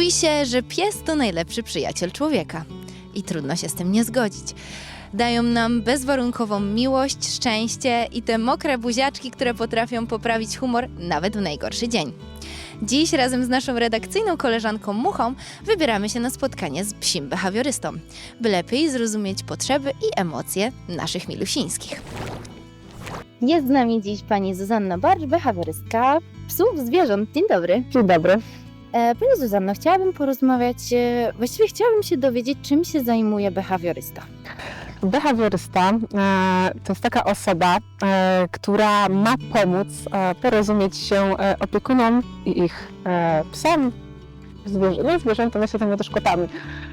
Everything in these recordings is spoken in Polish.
Mówi się, że pies to najlepszy przyjaciel człowieka i trudno się z tym nie zgodzić. Dają nam bezwarunkową miłość, szczęście i te mokre buziaczki, które potrafią poprawić humor nawet w najgorszy dzień. Dziś razem z naszą redakcyjną koleżanką Muchą wybieramy się na spotkanie z psim behawiorystą, by lepiej zrozumieć potrzeby i emocje naszych milusińskich. Jest z nami dziś pani Zuzanna Barcz, behawiorystka psów, zwierząt. Dzień dobry. Dzień dobry. E, Pani Zuzanno, chciałabym porozmawiać, e, właściwie chciałabym się dowiedzieć, czym się zajmuje behawiorysta. Behawiorysta e, to jest taka osoba, która ma pomóc porozumieć się opiekunom i ich psom, zwierzę, no zwierzętom, ja się też kotami.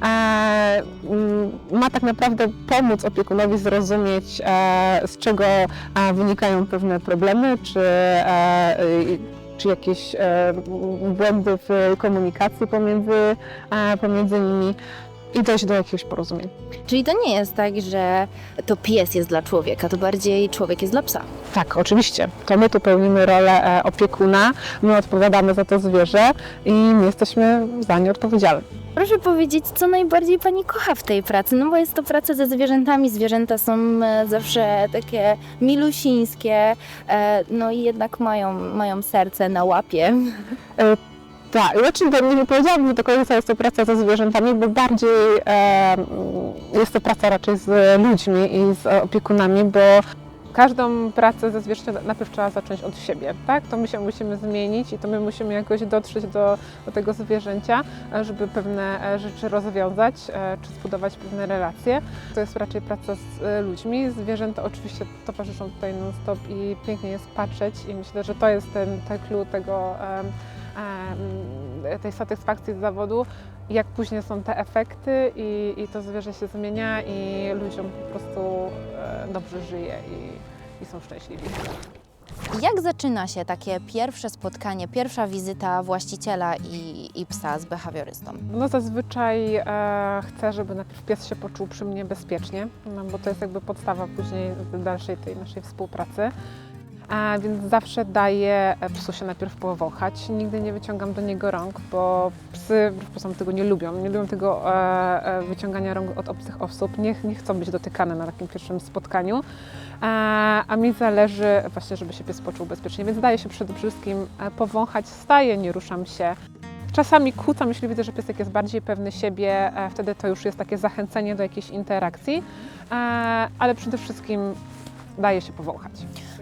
Mm, ma tak naprawdę pomóc opiekunowi zrozumieć, z czego wynikają pewne problemy, czy, czy jakieś e, błędy w komunikacji pomiędzy, pomiędzy nimi i dojść do jakiegoś porozumienia. Czyli to nie jest tak, że to pies jest dla człowieka, to bardziej człowiek jest dla psa. Tak, oczywiście. To my tu pełnimy rolę e, opiekuna, my odpowiadamy za to zwierzę i my jesteśmy za nie odpowiedzialni. Proszę powiedzieć, co najbardziej Pani kocha w tej pracy? No bo jest to praca ze zwierzętami. Zwierzęta są e, zawsze takie milusińskie, e, no i jednak mają, mają serce na łapie. Tak, znaczy bo nie powiedziałabym, że do końca jest to praca ze zwierzętami, bo bardziej e, jest to praca raczej z ludźmi i z opiekunami, bo każdą pracę ze zwierzęciem najpierw trzeba zacząć od siebie, tak? To my się musimy zmienić i to my musimy jakoś dotrzeć do, do tego zwierzęcia, e, żeby pewne e, rzeczy rozwiązać, e, czy zbudować pewne relacje. To jest raczej praca z ludźmi. Zwierzęta oczywiście towarzyszą tutaj non-stop i pięknie jest patrzeć i myślę, że to jest ten, ten clue tego, tej satysfakcji z zawodu, jak później są te efekty i, i to zwierzę się zmienia i ludziom po prostu e, dobrze żyje i, i są szczęśliwi. Jak zaczyna się takie pierwsze spotkanie, pierwsza wizyta właściciela i, i psa z behawiorystą? No zazwyczaj e, chcę, żeby najpierw pies się poczuł przy mnie bezpiecznie, no, bo to jest jakby podstawa później dalszej tej naszej współpracy. A więc zawsze daję psu się najpierw powąchać. Nigdy nie wyciągam do niego rąk, bo psy wbrew pozorom tego nie lubią. Nie lubią tego e, e, wyciągania rąk od obcych osób. Nie, nie chcą być dotykane na takim pierwszym spotkaniu. A, a mi zależy właśnie, żeby się pies poczuł bezpiecznie, więc daję się przede wszystkim e, powąchać, staję, nie ruszam się. Czasami kłócam, jeśli widzę, że piesek jest bardziej pewny siebie, e, wtedy to już jest takie zachęcenie do jakiejś interakcji, e, ale przede wszystkim daje się powąchać.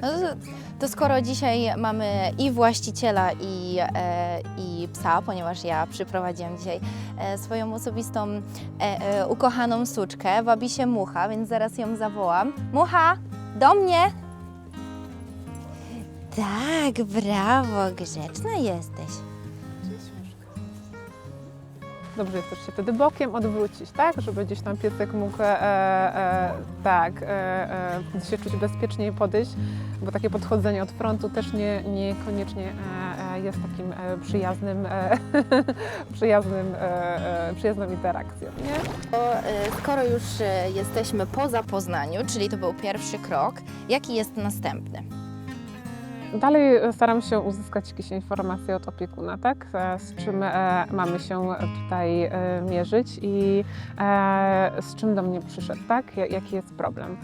No to, to skoro dzisiaj mamy i właściciela, i, e, i psa, ponieważ ja przyprowadziłam dzisiaj e, swoją osobistą, e, e, ukochaną suczkę, wabi się Mucha, więc zaraz ją zawołam. Mucha, do mnie! Tak, brawo, grzeczna jesteś. Dobrze jest też się wtedy bokiem odwrócić, tak, żeby gdzieś tam piesek mógł e, e, tak, e, e, się czuć bezpiecznie i podejść, bo takie podchodzenie od frontu też nie, niekoniecznie e, e, jest takim e, przyjaznym, e, przyjaznym, e, e, przyjazną interakcją. Nie? E, skoro już e, jesteśmy po zapoznaniu, czyli to był pierwszy krok, jaki jest następny? Dalej staram się uzyskać jakieś informacje od opiekuna, tak? E, Z czym e, mamy się tutaj e, mierzyć i z czym do mnie przyszedł, tak? Ja- Jaki jest problem.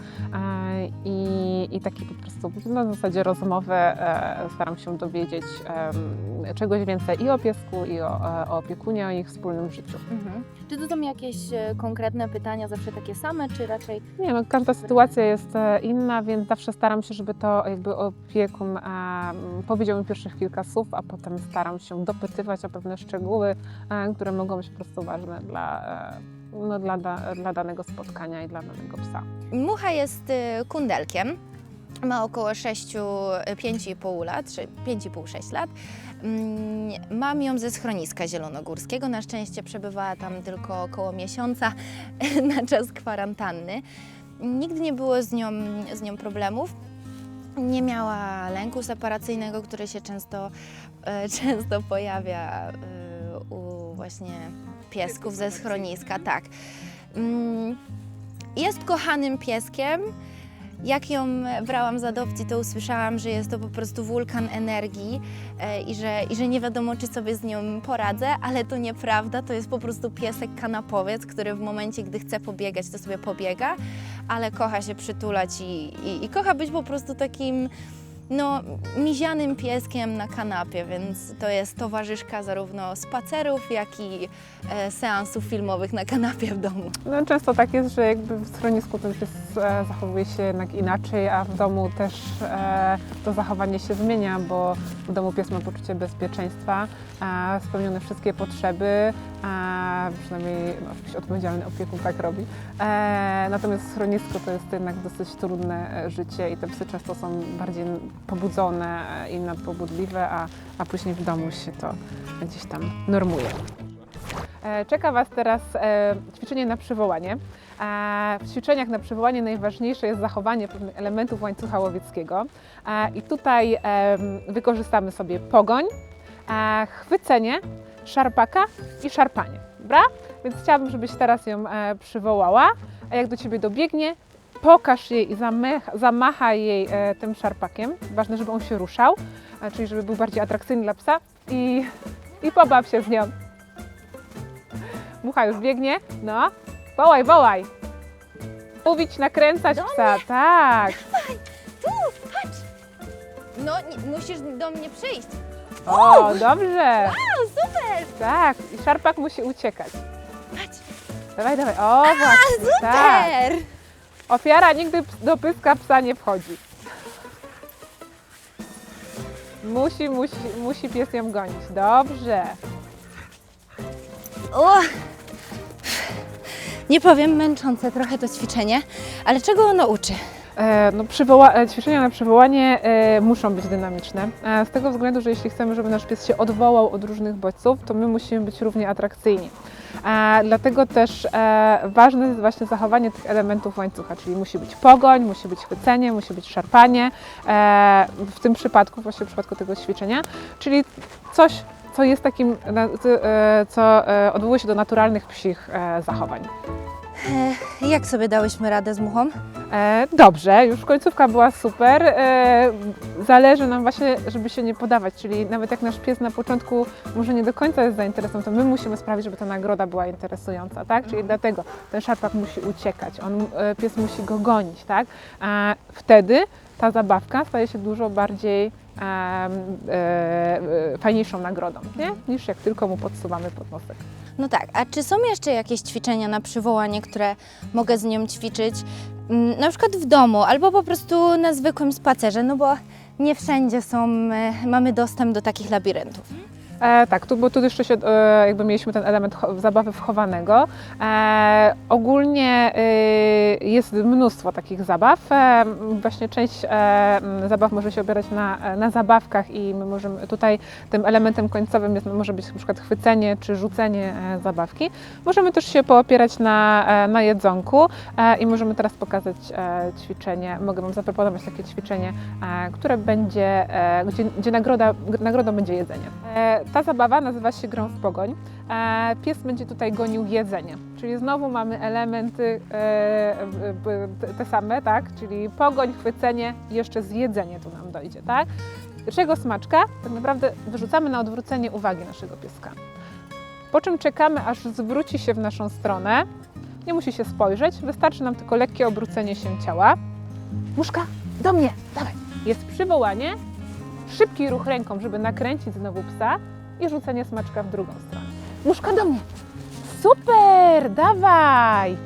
I, i taki po prostu na zasadzie rozmowy staram się dowiedzieć czegoś więcej i o piesku, i o, o opiekunie, o ich wspólnym życiu. Mhm. Czy to są jakieś konkretne pytania, zawsze takie same, czy raczej Nie, no, każda sytuacja jest inna, więc zawsze staram się, żeby to jakby opiekun powiedział mi pierwszych kilka słów, a potem staram się dopytywać o pewne szczegóły, e, które mogą być po prostu ważne dla, e, no, dla, dla danego spotkania i dla danego psa. Mucha jest y, kundelkiem. Ma około 6, 5,5 lat, czy 5,5-6 lat. Mm, Mam ją ze schroniska zielonogórskiego. Na szczęście przebywała tam tylko około miesiąca na czas kwarantanny. Nigdy nie było z nią, z nią problemów. Nie miała lęku separacyjnego, który się często, e, często pojawia e, u właśnie piesków ze schroniska. Tak. Mm, Jest kochanym pieskiem Jak ją brałam z adopcji, to usłyszałam, że jest to po prostu wulkan energii e, i że, i że nie wiadomo, czy sobie z nią poradzę, ale to nieprawda. To jest po prostu piesek kanapowiec, który w momencie, gdy chce pobiegać, to sobie pobiega, ale kocha się przytulać i, i, i kocha być po prostu takim no, mizianym pieskiem na kanapie, więc to jest towarzyszka zarówno spacerów, jak i e, seansów filmowych na kanapie w domu. No, często tak jest, że jakby w schronisku ten pies e, zachowuje się jednak inaczej, a w domu też e, to zachowanie się zmienia, bo w domu pies ma poczucie bezpieczeństwa, e, spełnione wszystkie potrzeby, a przynajmniej no, jakiś odpowiedzialny opiekun tak robi. E, natomiast w schronisku to jest jednak dosyć trudne e, życie i te psy często są bardziej pobudzone i nadpobudliwe, a, a później w domu się to gdzieś tam normuje. E, Czeka Was teraz e, ćwiczenie na przywołanie. E, W ćwiczeniach na przywołanie najważniejsze jest zachowanie pewnych elementów łańcucha łowieckiego. I tutaj wykorzystamy sobie pogoń, chwycenie, szarpaka i szarpanie. Dobra? Więc chciałabym, żebyś teraz ją przywołała, a jak do Ciebie dobiegnie, pokaż jej i zamach, zamachaj jej e, tym szarpakiem. Ważne, żeby on się ruszał, e, czyli żeby był bardziej atrakcyjny dla psa i, i pobaw się z nią. Mucha już biegnie. No. Wołaj, wołaj. Mówić, nakręcać Do psa. Tak. Tu, patrz! No, nie, musisz do mnie przyjść. O, dobrze. O, super! Tak. I szarpak musi uciekać. Patrz, Dawaj, dawaj. O, właśnie. Tak. super! Ofiara nigdy do pyska psa nie wchodzi. Musi, musi, musi pies ją gonić. Dobrze. O! Nie powiem, męczące trochę to ćwiczenie, ale czego ono uczy? E, No, przywoła- e, ćwiczenia na przywołanie e, muszą być dynamiczne. E, z tego względu, że jeśli chcemy, żeby nasz pies się odwołał od różnych bodźców, to my musimy być równie atrakcyjni. Dlatego też e, ważne jest właśnie zachowanie tych elementów łańcucha, czyli musi być pogoń, musi być chwycenie, musi być szarpanie, e, w tym przypadku, właśnie w przypadku tego ćwiczenia, czyli coś, co jest takim, e, co odwołuje się do naturalnych psich zachowań. E, jak sobie dałyśmy radę z muchą? E, dobrze, już końcówka była super. E, zależy nam właśnie, żeby się nie podawać, czyli nawet jak nasz pies na początku może nie do końca jest zainteresowany, to my musimy sprawić, żeby ta nagroda była interesująca, tak? Czyli dlatego ten szarpak musi uciekać, on, e, pies musi go gonić, tak? A wtedy ta zabawka staje się dużo bardziej e, e, fajniejszą nagrodą, nie? Niż jak tylko mu podsuwamy pod nosek. No tak, a czy są jeszcze jakieś ćwiczenia na przywołanie, które mogę z nią ćwiczyć? Mm, Na przykład w domu albo po prostu na zwykłym spacerze, no bo nie wszędzie są, e, mamy dostęp do takich labiryntów. E, tak, tu, bo tu jeszcze się, e, jakby mieliśmy ten element zabawy wchowanego. E, ogólnie e, jest mnóstwo takich zabaw. E, właśnie część e, zabaw może się opierać na, na zabawkach i my możemy tutaj tym elementem końcowym jest, może być na przykład chwycenie czy rzucenie e, zabawki. Możemy też się poopierać na, e, na jedzonku e, i możemy teraz pokazać e, ćwiczenie. Mogę Wam zaproponować takie ćwiczenie, e, które będzie, e, gdzie, gdzie nagroda, nagrodą będzie jedzenie. E, Ta zabawa nazywa się grą w pogoń. E, Pies będzie tutaj gonił jedzenie, czyli znowu mamy elementy e, te- same, tak? Czyli pogoń, chwycenie jeszcze zjedzenie tu nam dojdzie, tak? Pierwszego smaczka tak naprawdę wyrzucamy na odwrócenie uwagi naszego pieska. Po czym czekamy, aż zwróci się w naszą stronę. Nie musi się spojrzeć, wystarczy nam tylko lekkie obrócenie się ciała. Muszka, do mnie, dawaj. Jest przywołanie, szybki ruch ręką, żeby nakręcić znowu psa i rzucenie smaczka w drugą stronę. Muszka do mnie. Super, dawaj.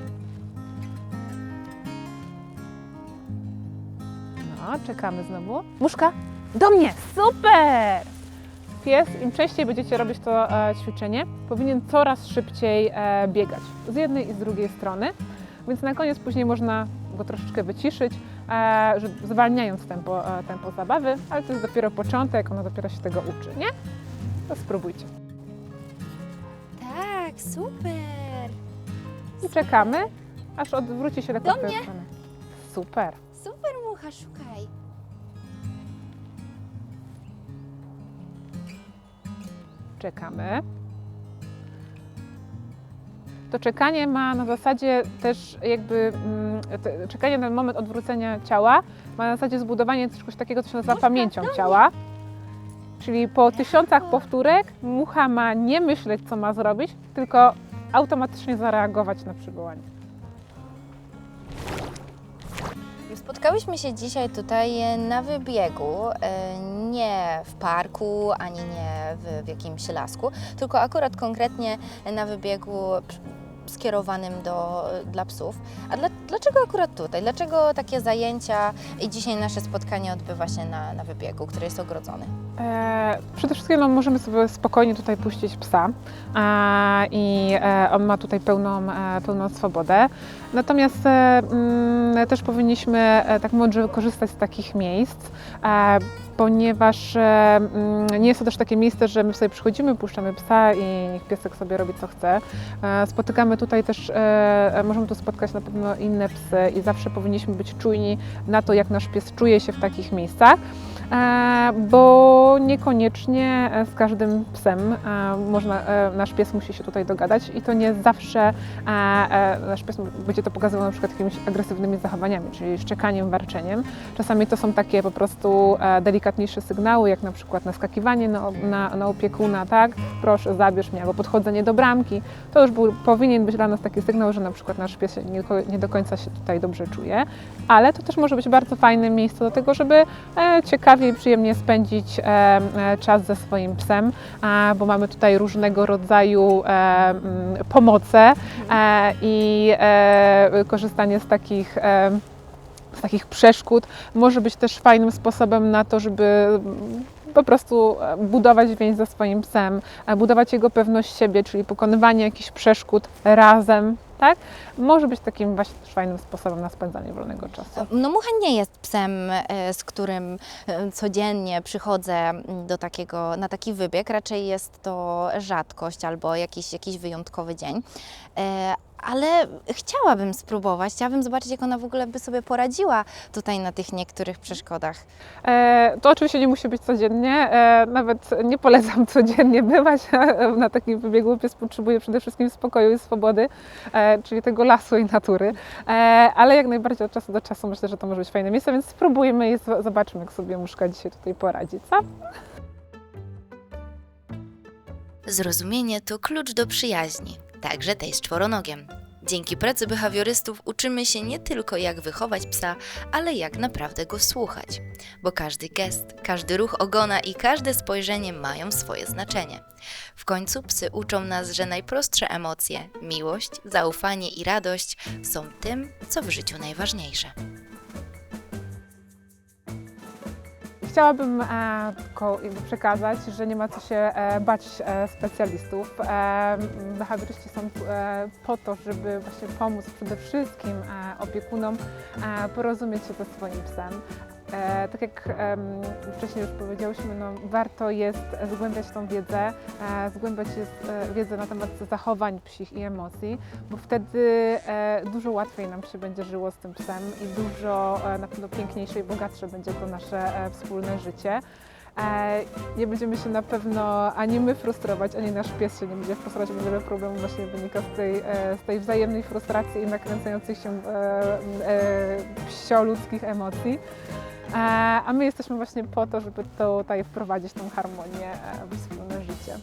No, czekamy znowu. Muszka, do mnie, super. Pies, im częściej będziecie robić to e, ćwiczenie, powinien coraz szybciej e, biegać z jednej i z drugiej strony, więc na koniec później można go troszeczkę wyciszyć, e, zwalniając tempo, e, tempo zabawy, ale to jest dopiero początek, ona dopiero się tego uczy, nie? To spróbujcie. Tak, super! I czekamy, aż odwróci się lekko Do w twoją mnie. stronę. Super. Super mucha, szukaj! Czekamy. To czekanie ma na zasadzie też jakby mm, te- czekanie na moment odwrócenia ciała ma na zasadzie zbudowanie czegoś takiego, co się nazywa Muszka, pamięcią no. ciała. Czyli po tysiącach powtórek mucha ma nie myśleć, co ma zrobić, tylko automatycznie zareagować na przywołanie. Spotkałyśmy się dzisiaj tutaj e, na wybiegu, e, nie w parku, ani nie w, jakimś lasku, tylko akurat konkretnie na wybiegu skierowanym do, dla psów. A dla, dlaczego akurat tutaj? Dlaczego takie zajęcia i dzisiaj nasze spotkanie odbywa się na, na wybiegu, który jest ogrodzony? E, przede wszystkim no, możemy sobie spokojnie tutaj puścić psa a, i e, on ma tutaj pełną, e, pełną swobodę. Natomiast e, mm, też powinniśmy e, tak mądrze korzystać z takich miejsc, e, ponieważ e, mm, nie jest to też takie miejsce, że my sobie przychodzimy, puszczamy psa i niech piesek sobie robi co chce. E, spotykamy tutaj też, e, możemy tu spotkać na pewno inne psy i zawsze powinniśmy być czujni na to, jak nasz pies czuje się w takich miejscach. E, bo niekoniecznie e, z każdym psem e, można, nasz pies musi się tutaj dogadać i to nie zawsze nasz pies będzie to pokazywał na przykład jakimiś agresywnymi zachowaniami, czyli szczekaniem, warczeniem. Czasami to są takie po prostu delikatniejsze sygnały, jak na przykład naskakiwanie na, na, na opiekuna, tak, proszę zabierz mnie, albo podchodzenie do bramki. To już był, powinien być dla nas taki sygnał, że na przykład nasz pies nie, nie do końca się tutaj dobrze czuje, ale to też może być bardzo fajne miejsce do tego, żeby e, ciekawie przyjemnie spędzić e, czas ze swoim psem, bo mamy tutaj różnego rodzaju pomoce e, i e, korzystanie z takich z takich przeszkód może być też fajnym sposobem na to, żeby po prostu budować więź ze swoim psem, budować jego pewność siebie, czyli pokonywanie jakichś przeszkód razem, tak? Może być takim właśnie fajnym sposobem na spędzanie wolnego czasu. No Mucha nie jest psem, e, z którym e, codziennie przychodzę m, do takiego, na taki wybieg. Raczej jest to rzadkość albo jakiś, jakiś wyjątkowy dzień. Ale chciałabym spróbować, chciałabym zobaczyć, jak ona w ogóle by sobie poradziła tutaj na tych niektórych przeszkodach. E, To oczywiście nie musi być codziennie, e, nawet nie polecam codziennie bywać na takim wybiegu. Pies potrzebuje przede wszystkim spokoju i swobody, e, czyli tego lasu i natury, E, ale jak najbardziej od czasu do czasu myślę, że to może być fajne miejsce, więc spróbujmy i z- zobaczmy, jak sobie muszka dzisiaj tutaj poradzi, co? Zrozumienie to klucz do przyjaźni, także tej z czworonogiem. Dzięki pracy behawiorystów uczymy się nie tylko jak wychować psa, ale jak naprawdę go słuchać. Bo każdy gest, każdy ruch ogona i każde spojrzenie mają swoje znaczenie. W końcu psy uczą nas, że najprostsze emocje miłość, zaufanie i radość są tym, co w życiu najważniejsze. Chciałabym e, tylko przekazać, że nie ma co się e, bać e, specjalistów. Behawioryści są po to, żeby właśnie pomóc przede wszystkim opiekunom porozumieć się ze swoim psem. E, tak jak em, wcześniej już powiedziałyśmy, no, warto jest zgłębiać tą wiedzę, e, zgłębiać jest, e, wiedzę na temat zachowań psich i emocji, bo wtedy e, dużo łatwiej nam się będzie żyło z tym psem i dużo e, na pewno piękniejsze i bogatsze będzie to nasze e, wspólne życie. E, Nie będziemy się na pewno ani my frustrować, ani nasz pies się nie będzie frustrować, bo wiele problemów właśnie wynika z tej, e, z tej wzajemnej frustracji i nakręcających się e, e, psio-ludzkich emocji. E, A my jesteśmy właśnie po to, żeby tutaj wprowadzić tą harmonię e, w wspólne życie.